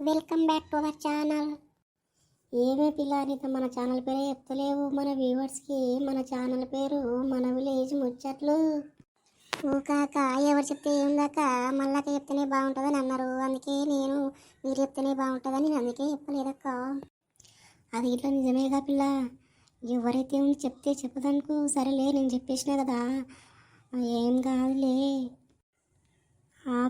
Welcome back to our channel ఏమే పిల్లానిత మన ఛానల్ పేరే చెప్తలేవు. మన వ్యూవర్స్కి మన ఛానల్ పేరు మన విలేజ్ ముచ్చట్లు. కాక ఎవరు చెప్తే ఏం దాకా మళ్ళాక చెప్తేనే బాగుంటుందని అన్నారు. అందుకే నేను మీరు చెప్తేనే బాగుంటుందని అందుకే చెప్పలేదక్క. అది ఇట్లా నిజమేగా పిల్ల? ఎవరైతే ఉంది చెప్తే చెప్పదనుకో సరేలే నేను చెప్పేసిన కదా. ఏం కాదులే.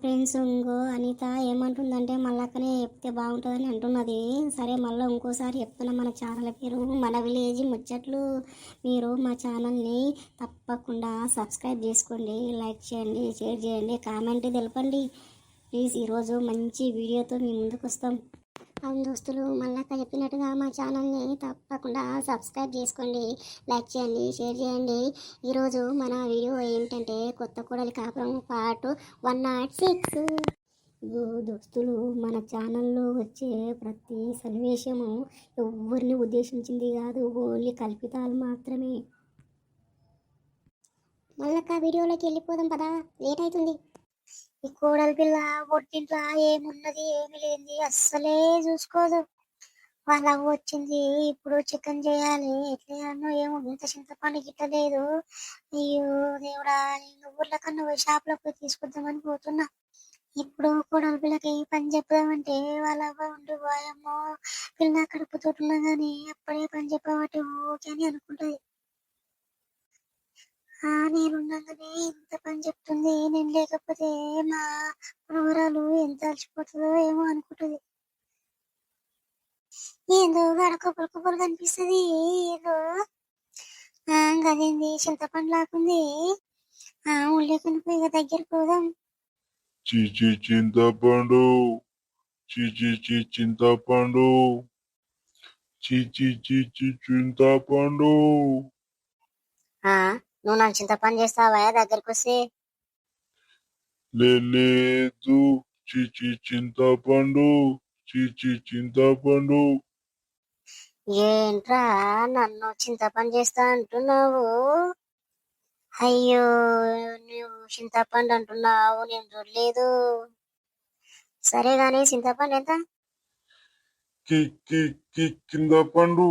ఫ్రెండ్స్ ఇంకో అనిత ఏమంటుందంటే మళ్ళక్కనే చెప్తే బాగుంటుందని అంటున్నది. సరే మళ్ళీ ఇంకోసారి చెప్తున్నా మన ఛానల్ పేరు. మన విలేజ్ ముచ్చట్లు మీరు మా ఛానల్ని తప్పకుండా సబ్స్క్రైబ్ చేసుకోండి లైక్ చేయండి షేర్ చేయండి కామెంట్ తెలపండి. ప్లీజ్ ఈరోజు మంచి వీడియోతో మీ ముందుకు వస్తాం అవును దోస్తులు. మళ్ళాక చెప్పినట్టుగా మా ఛానల్ని తప్పకుండా సబ్స్క్రైబ్ చేసుకోండి లైక్ చేయండి షేర్ చేయండి. ఈరోజు మన వీడియో ఏంటంటే కొత్త కూడలి కాపురం పార్ట్ వన్ నాట్ సిక్స్. దోస్తులు మన ఛానల్లో వచ్చే ప్రతి సన్నివేశము ఎవరిని ఉద్దేశించింది కాదు ఓన్లీ కల్పితాలు మాత్రమే. మళ్ళక్క వీడియోలోకి వెళ్ళిపోదాం పదా. లేట్ అవుతుంది. ఈ కోడల పిల్ల పొట్టింట్లో ఏమున్నది ఏమి లేనిది అస్సలే చూసుకోదు. వాళ్ళ అవ్వ వచ్చింది ఇప్పుడు చికెన్ చేయాలి. ఎట్లా చేయాలనో ఏమో ఇంత చింతపండు పని గిట్టలేదు అయ్యో దేవుడా నేను ఊర్ల కన్నా పోయి షాప్ పోయి తీసుకొద్దామని పోతున్నా. ఇప్పుడు కోడలి పిల్లకి ఏ పని చెప్పామంటే వాళ్ళ అవ్వ ఉండి పోయమ్మో పిల్ల కడుపుతోటి ఉన్నా కానీ అప్పుడే పని చెప్పబట్టి ఓకే అని అనుకుంటుంది. ఆ నేనున్నాగానే ఇంత పని చెప్తుంది నేను లేకపోతే మా మనవరాలు ఎంత అలసిపోతుందో ఏమో అనుకుంటుంది. ఏందో గడ కొబ్బరి కొబ్బరి కనిపిస్తుంది ఏదో. గదేంది చింతపండు ఆ ఉల్లేకొని పోయి ఇక దగ్గరికి పోదాం. చిచి చింతపండు. చిచి చి చింతపండు. చిచి చిచి చింతపండు. నువ్వు నన్ను చింతపండు చేస్తావా? దగ్గరికి వస్తే లేదు చిచి చింతపండు చిచి చింతపండు ఏంట్రా నన్ను చింతపండు చేస్తా అంటున్నావు? అయ్యో నువ్వు చింతపండు అంటున్నావు నేను చూడలేదు. సరే గాని చింతపండు ఎంత? కి కి కి కింద పండు.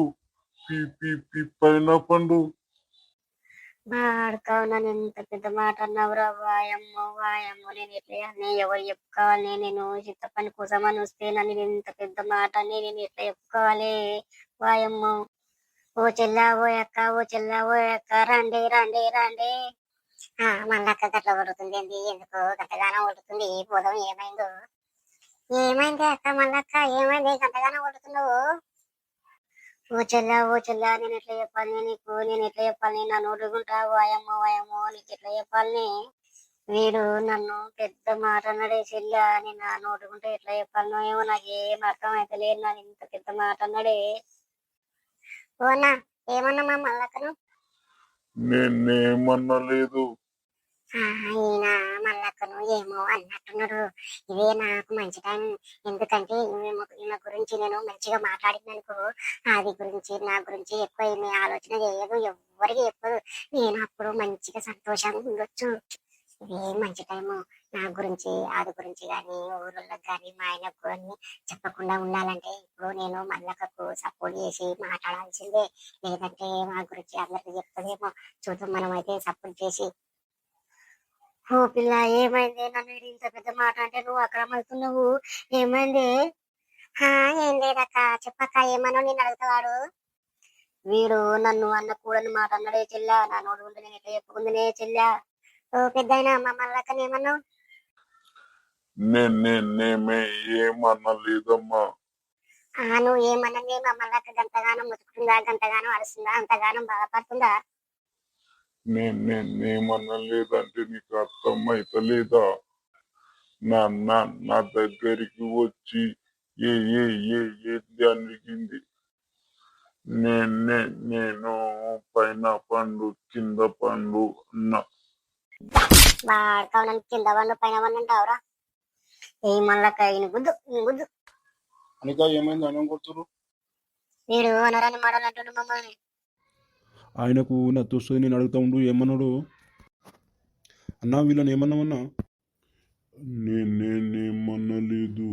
పి పి పి పైన పండు. మాడకావు నన్ను ఎంత పెద్ద మాట అన్నావురా వాయమ్మో వాయమ్మో. నేను ఎట్లా నేను ఎవరు చెప్పుకోవాలి? నేను చింతపండు కోసమని వస్తే నన్ను ఎంత పెద్ద మాట నేను ఎట్లా చెప్పుకోవాలి? వాయమ్మో. ఓ చెల్లా ఓ అక్క ఓ చెల్లా ఓ అక్క. రండి రండి రండి. మళ్ళక్క గట్ల కొడుతుంది. ఏంది? ఎందుకు? గంటగానం కొడుతుంది. పోదాం ఏమైందో? ఏమైంది అక్క? మళ్ళక్క ఏమైంది? గంటగానం కొడుతున్నావు? ఓ చెల్లా ఓ చెల్లా నేను ఎట్లా చెప్పాలి? నీకు నేను ఎట్లా చెప్పాలి? నా నోడుగుంటా వాయమ్మో వాయమ్మో నీకు ఎట్లా చెప్పాలి? వీడు నన్ను పెద్ద మాట అన్నాడే చెల్లా నేను నా నోడుకుంటే ఎట్లా చెప్పాలనో ఏమో నాకు ఏం అర్థం అయితే లేదు నాకు ఇంత పెద్ద మాట అన్నాడే. ఓనా ఏమన్నా మా మల్లక్కను నేనేమన్నా లేదు ఈయన మల్లక్కను ఏమో అన్నట్టున్నాడు ఇదే నాకు మంచి టైం ఎందుకంటే ఈమె గురించి నేను మంచిగా మాట్లాడిందనుకో అది గురించి నా గురించి ఎక్కువ ఏమి ఆలోచన చేయదు ఎవరికి చెప్పదు. నేను అప్పుడు మంచిగా సంతోషంగా ఉండొచ్చు. ఇదే మంచి టైము నా గురించి ఆది గురించి కానీ ఊళ్ళకి కానీ మా ఆయనకు కానీ చెప్పకుండా ఉండాలంటే ఇప్పుడు నేను మల్లకకు సపోర్ట్ చేసి మాట్లాడాల్సిందే. లేదంటే మా గురించి అందరికి చెప్తుందేమో. చూద్దాం మనం అయితే సపోర్ట్ చేసి ఓ పిల్ల ఏమైంది? నన్ను ఇంత పెద్ద మాట అంటే నువ్వు అక్రమవుతున్నావు ఏమైంది? హా ఏం లేదక్క. చెప్పక్క ఏమన్నా నేను అడుగుతావాడు వీడు? నన్ను అన్న కూడని మాట అన్నాడే చెల్లా. నా నోడు ఉంటే నేను ఎట్లా చెప్పుకుందినే చెల్లా? ఓ పెద్ద మా మల్లక్కని ఏమన్నావు? నేను నేనేమే ఏమన్నా లేదమ్మా ఆ నువ్వు ఏమన్నది మా మల్లక్క గంటగానం ముతుకుతుందా గంటగానం అరుస్తుందా అంతగానం బాధపడుతుందా? నేను నేనేమన్నా లేదంటే నీకు అర్థం అయితలేదా నా నా నా దగ్గరికి వచ్చి ఏ ఏ ఏ ఏంది అడిగింది? నేను నేను పైన పండు కింద పండు అన్నా. కింద వండు పైన వండు అంటావురా? ఏ మల్లక్క ఈయన గుద్దు ఈయన గుద్దు. అనిక ఏమైంది? కొడుతురు వీడు అనరాని మాటలు అంటుండు మమ్మల్ని. ఆయనకు నా తోస్తుంది నేను అడుగుతా ఉండు ఏమన్నాడు? అన్నా వీళ్ళని ఏమన్నామన్నా నేనేమన్నా లేదు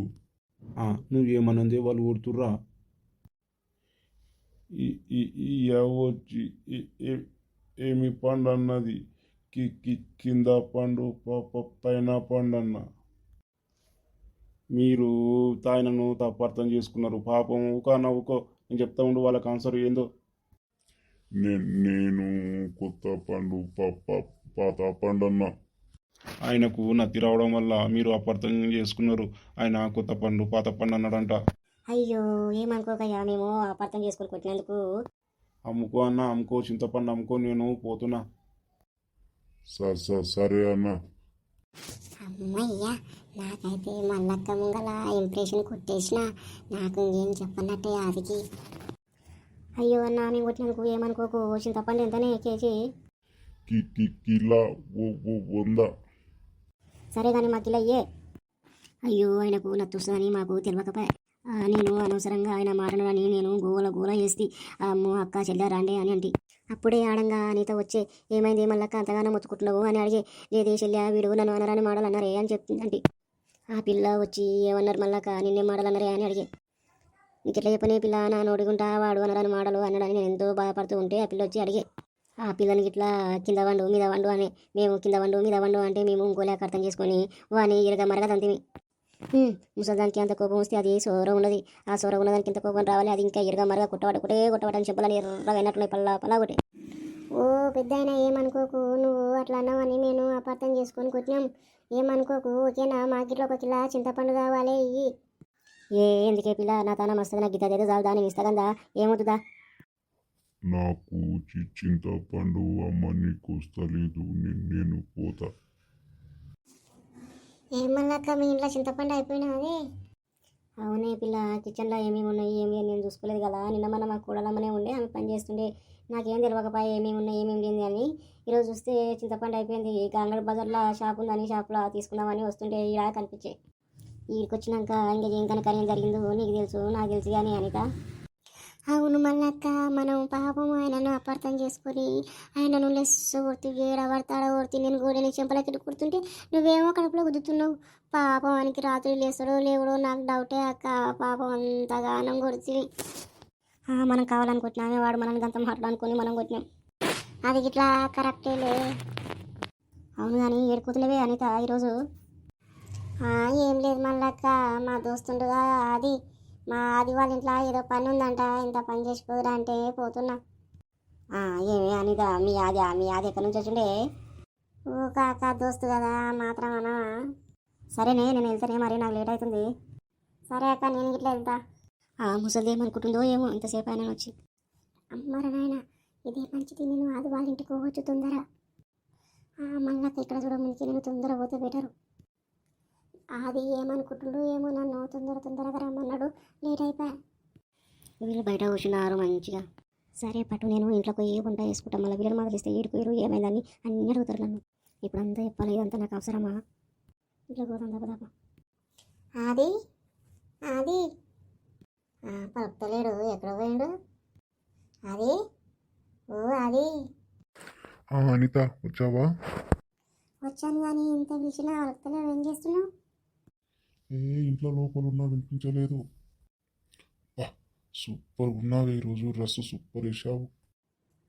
ఆ, నువ్వు ఏమన్నదే వాళ్ళు యావ వచ్చి ఏమి పండు అన్నది కింద పండు పైన పండు అన్న మీరు తాయనను తప్పు అర్థం చేసుకున్నారు. పాపం నవ్వుకో. నేను చెప్తా ఉండు వాళ్ళకి ఆన్సర్ ఏందో. నేను కొత్త పండు పాత పండు అన్నా ఆయనకు నత్తి రావడం వల్ల మీరు అపార్థం చేసుకున్నారు. ఆయన కొత్త పండు పాత పండు అన్నాడంట అయ్యో ఏమనుకోకయ్యా మేము అపార్థం చేసుకొని కొట్టినందుకు? అమ్ముకో అన్న అమ్ముకో చింతపండు అమ్ముకో నేను పోతున్నా. సరే సరే సరే అన్నా. అమ్మయ్యా నాకైతే మల్లక్క ముంగల ఇంప్రెషన్ కొట్టేసిన నాకు ఇంకేం చెప్పన్నట్టే ఆదికి. అయ్యో అన్న మేము కొట్టినందుకు ఏమనుకోకు చింతపండు ఎంతనే కేజీ. కిలా వంద. సరే కానీ మాకు ఇలా అయ్యే అయ్యో ఆయనకు నత్తుస్తుందని మాకు తెలియకపోయా ఆ, నేను అనవసరంగా ఆయన మాటలని నేను గోల గోల చేసి అమ్మో అక్క చెల్లె రాండి అని అంటి. అప్పుడే ఆడంగా నీతో వచ్చే. ఏమైంది మళ్ళక్క అంతగానో మొత్తుకుంటున్నావు అని అడిగే. లేదే చెల్లె వీడు నన్ను అనరాని మాటలు అన్నారే అని చెప్తుందండి ఆ పిల్ల వచ్చి ఏమన్నారు మళ్ళక్క నిన్నే మాటలు అన్నారే అని అడిగే. నీకు ఎట్లా చెప్పనే పిల్ల నా నోడుకుంటా వాడు అనడాని మాటలు అనడాని నేను ఎంతో బాధపడుతూ ఉంటే ఆ పిల్ల వచ్చి అడిగే ఆ పిల్లని ఇట్లా కింద వండు మీద వండు అని మేము కింద వండు మీద వండు అంటే మేము ఇంకోలేక అర్థం చేసుకొని వాని ఇరగ మరగ తంతిమి. ముసలిదానికి అంత కోపం వస్తే అది సోర ఉన్నది. ఆ సోర ఉన్నదానికి ఇంత కోపం రావాలి? అది ఇంకా ఇరగ మరగ కొట్టవాడు ఒకటే కొట్టవాడని చెప్పాలని ఎర్రగా అయినట్లున్నాయి పల్లా పల్లా ఒకటి ఓ పెద్ద అయినా ఏమనుకోకు నువ్వు అట్లా అన్నావని నేను అపార్థం చేసుకొని కొట్టినాం. ఏమనుకోకు ఓకేనా? మాకిట్లో ఒక కిలా చింతపండు కావాలి ఏ ఎందుకే పిల్ల? నా తాన మస్తుంది నాకు గిద్ద చాలు దాని ఇస్తాగందా ఏమవుతుందా నాకు చి- చింతపండు అమ్మ నీకు వస్తలేదు నేను పోతా. ఏమన్నాక మీ ఇంట్లో చింతపండు అయిపోయినా అదే అవునే పిల్ల కిచెన్లో ఏమేమి ఉన్నాయి ఏమి అని నేను చూసుకోలేదు కదా. నిన్న మన మా కూడలమ్మనే ఉండే ఆమె పని చేస్తుండే. నాకేం తెలియకపోయా ఏమేమి ఉన్నాయి ఏమేమి లేదు అని. ఈరోజు చూస్తే చింతపండు అయిపోయింది. ఇక అంగడి బజార్లో షాప్ ఉందని షాప్లో తీసుకుందామని వస్తుంటే ఇలా కనిపించే. ఈడికి వచ్చినాక ఇంకా జీవితానికి కనుక జరిగిందో నీకు తెలుసు నాకు తెలుసు కానీ అనిత. అవును మళ్ళక్క మనం పాపం ఆయనను అపార్థం చేసుకొని ఆయనను లెస్సు కొడుతూ ఏడబడతాడ కొడుతూ నేను గోడని చెంపలకి కుడుతుంటే నువ్వేమో కడుపులో గుద్దుతున్నావు. పాపం ఆయనకి రాత్రి లేస్తాడో లేవడో నాకు డౌటే అక్క పాపం అంతగానం కొడుతుంది మనం కావాలనుకుంటున్నామే వాడు మనల్ని గంత మాట్లాడుకొని మనం కొట్టినాం. అది ఇట్లా కరెక్టేలే అవును కానీ ఏడుకోతులేవే అనిత ఈరోజు. ఏం లేదు మళ్ళక్క మా దోస్తుండగా అది మా ఆది వాళ్ళ ఇంట్లో ఏదో పని ఉందంట. ఇంత పని చేసిపోదురా అంటే పోతున్నా. ఆ, ఏమి అనిత మీ ఆది మీ ఆది ఎక్కడి నుంచి వచ్చిండే? ఓ కాక దోస్తు కదా మాత్రం అనవా సరేనే నేను వెళ్తానే మరి నాకు లేట్ అవుతుంది. సరే అక్క నేను ఇట్లా వెళ్తా. ఆ ముసలిది ఏమనుకుంటుందో ఏమో ఇంతసేపు అయినా వచ్చి. అమ్మర నాయన ఇదే మంచిది నేను ఆది వాళ్ళ ఇంటికి పోవచ్చు తొందర. ఆ, మళ్ళీ ఇక్కడ చూడముందుకి నేను తొందర పోతే బెటరు అది ఏమనుకుంటుండో ఏమో నన్ను తొందర తొందరగా రమ్మన్నాడు. లేట్ అయిపోయా వీళ్ళు బయట కూర్చున్నారు మంచిగా. సరే పట్టు నేను ఇంట్లో పోయి వంట చేసుకుంటాం? మళ్ళీ వీళ్ళు మాకు ఇస్తే ఏడుకోరు ఏమైందని అన్నీ అడుగుతారు నన్ను. ఇప్పుడు అంతా చెప్పాలి ఇదంతా నాకు అవసరమా? ఇంట్లో పోతాం దెబ్బ అది అది పలుకుతలేడు ఎక్కడ పోయాడు? అది ఓ అది ఆ, అనిత వచ్చావా? వచ్చాను కానీ ఇంత పిలిచినా పలుకుతలేడు ఏం చేస్తున్నావు? ఏ ఇంట్లో లోపల ఉన్నా వినిపించలేదు. సూపర్ ఉన్నావు ఈరోజు డ్రెస్ సూపర్ వేసావు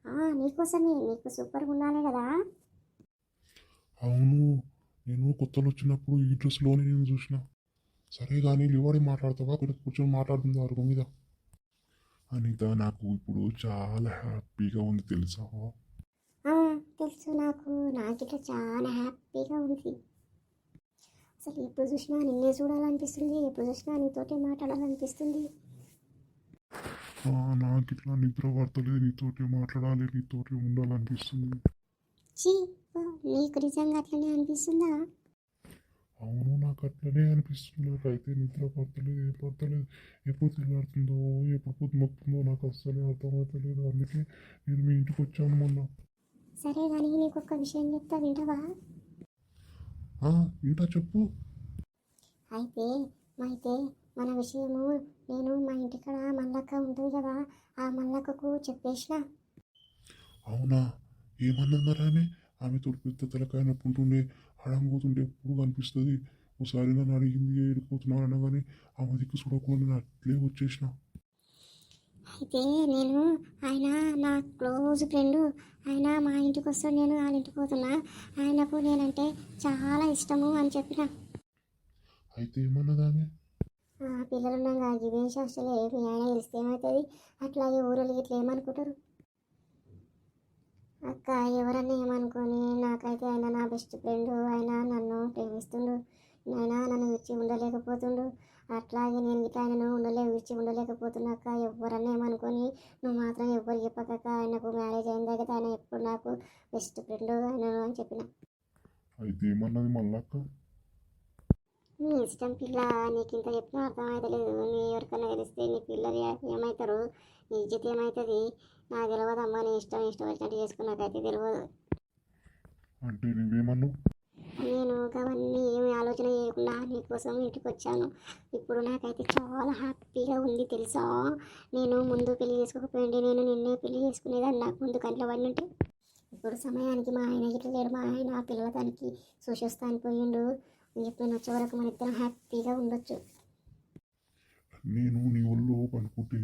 ఆ, నీకోసమే నీకు సూపర్గా ఉండాలి కదా. అవును నేను కొత్తలో వచ్చినప్పుడు ఈ డ్రెస్లోనే నేను చూసిన. సరే కానీ లివడి మాట్లాడతావా? ఇక్కడ కూర్చొని మాట్లాడుతుంది అరుగు మీద. అనిత నాకు ఇప్పుడు చాలా హ్యాపీగా ఉంది తెలుసా? తెలుసు నాకు. నాకు ఇట్లా చాలా హ్యాపీగా ఉంది. అసలు ఎప్పుడు చూసినా నిన్నే చూడాలనిపిస్తుంది ఎప్పుడు చూసినా నీతోటే మాట్లాడాలనిపిస్తుంది. నాకు ఇట్లా నిద్ర పడతలేదు నీతోటి మాట్లాడాలి నీతోటి ఉండాలనిపిస్తుంది. చీ నీకు నిజంగా అట్లనే అనిపిస్తుందా? అవును నాకు అట్లనే అనిపిస్తుంది. నాకైతే నిద్ర పడతలేదు ఏం పడతలేదు ఎప్పుడు తెల్లారుతుందో ఎప్పుడు పొద్దుమొక్తుందో నాకు అస్సలే అర్థమవుతలేదు. అందుకే నేను మీ ఇంటికి వచ్చాను మొన్న. సరే కానీ నీకు ఒక్క విషయం చెప్తా వింటవా? ఏంటా చెప్పు. అయితే అయితే మన విషయము నేను మా ఇంటికాడ మల్లక్క ఉంటుంది కదా ఆ మల్లక్కకు చెప్పేసిన? అవునా? ఏమన్నన్నారా ఆమె? ఆమె తోడు పెద్ద తలకాయ నొప్పి ఉంటుండే హడంపోతుంటే ఎప్పుడు కనిపిస్తుంది? ఒకసారి నన్ను అడిగింది ఏడిపోతున్నాను అనగానే ఆమె దిక్కు చూడకుండా నేను అట్లే వచ్చేసిన. అయితే నేను ఆయన నా క్లోజ్ ఫ్రెండ్ ఆయన మా ఇంటికి వస్తాడు నేను వాళ్ళ ఇంటికి పోతున్నా. ఆయనకు నేనంటే చాలా ఇష్టము అని చెప్పిన. అయితే ఏమన్నది ఆమె ఆ, పిల్లలు ఉన్నాగా ఇదేం శాస్త్రాలే మీ ఆయన తెలిస్తే ఏమవుతుంది? అట్లాగే ఊరలు ఇట్లా ఏమనుకుంటారు? అక్క ఎవరన్నా ఏమనుకొని నాకైతే ఆయన నా బెస్ట్ ఫ్రెండ్ ఆయన నన్ను ప్రేమిస్తుండు. ఆయన నన్ను విడిచి ఉండలేకపోతుండు. అట్లాగే నేను ఇట్లా ఆయనను ఉండలే విడిచి ఉండలేకపోతున్నాక ఎవరన్నా ఏమనుకొని నువ్వు మాత్రం ఎవ్వరు చెప్పకక్క ఆయనకు మ్యారేజ్ అయిన దగ్గర ఆయన ఎప్పుడు నాకు బెస్ట్ ఫ్రెండ్ ఆయన అని చెప్పిన. అయితే ఏమన్నది మళ్ళక్క నీ ఇష్టం పిల్ల నీకు ఇంత చెప్పిన అర్థమవుతలేదు నీ ఎవరికైనా తెలిస్తే నీ పిల్లలు ఏమవుతారు నీ ఇజ్జత్ ఏమవుతుంది నాకు తెలియదు అమ్మ నీ ఇష్టం ఇష్టం వచ్చినట్టు చేసుకున్నాకైతే తెలియదు అంటే నువ్వేమన్నావు? నేను అవన్నీ ఏమి ఆలోచన చేయకుండా నీకోసం ఇంటికి వచ్చాను. ఇప్పుడు నాకైతే చాలా హ్యాపీగా ఉంది తెలుసా? నేను ముందు పెళ్ళి చేసుకోకపోయింది నేను నిన్నే పెళ్ళి చేసుకునేదాన్ని నాకు ముందు కంట్లో పడి ఉంటే. ఇప్పుడు సమయానికి మా ఆయన ఇట్లా లేడు. మా ఆయన ఆ పిల్లలతానికి చూసేస్తాను పోయిండు. ఇప్పుడు నేను వచ్చే వరకు మన ఇద్దరం హ్యాపీగా ఉండొచ్చు. నేను నీ ఒళ్ళు పనుకుంటే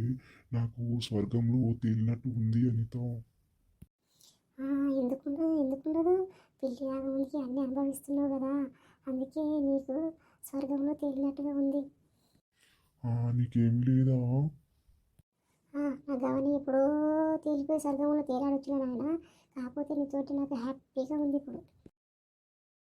నాకు స్వర్గంలో తేలినట్టు ఉంది అనితో. ఎందుకుండదు ఎందుకుండదు. పెళ్ళి ముందుకి అన్నీ అనుభవిస్తున్నావు కదా అందుకే నీకు స్వర్గంలో తేలినట్టుగా ఉంది. నీకేం లేదా? నా గవని ఎప్పుడో తేలిపోయి స్వర్గంలో తేలాడొచ్చిన నాయన. కాకపోతే నీతోటి నాకు హ్యాపీగా ఉంది ఇప్పుడు.